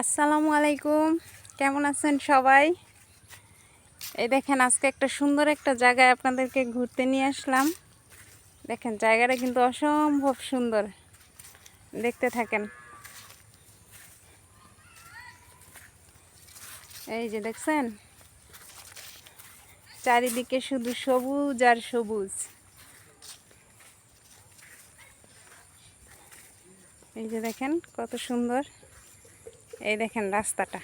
আসসালামু আলাইকুম। কেমন আছেন সবাই? এই দেখেন, আজকে একটা সুন্দর একটা জায়গায় আপনাদেরকে ঘুরতে নিয়ে আসলাম। দেখেন, জায়গাটা কিন্তু অসম্ভব সুন্দর। দেখতে থাকেন। এই যে দেখছেন? চারিদিকে শুধু সবুজ আর সবুজ। এই যে দেখেন, কত সুন্দর। এই দেখেন রাস্তাটা।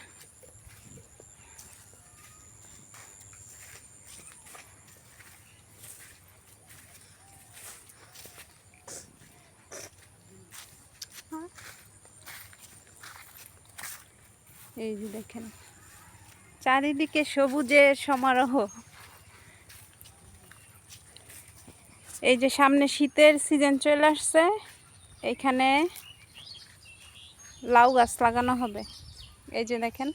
এই যে দেখেন, চারিদিকে সবুজের সমারোহ। এই যে সামনে শীতের সিজন চলে আসছে, এখানে লাউ গাছ লাগানো হবে। এই যে দেখেন।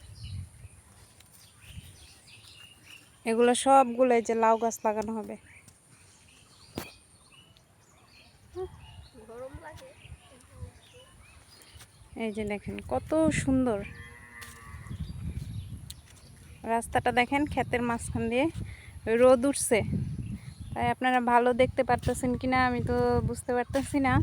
এগুলো সবগুলো এই যে লাউ গাছ লাগানো হবে। এই যে দেখেন, কত সুন্দর। রাস্তাটা দেখেন, ক্ষেতের মাঝখান দিয়ে রোদ উঠছে। তাই আপনারা ভালো দেখতে পারতেছেন কিনা আমি তো বুঝতে পারতেছি না।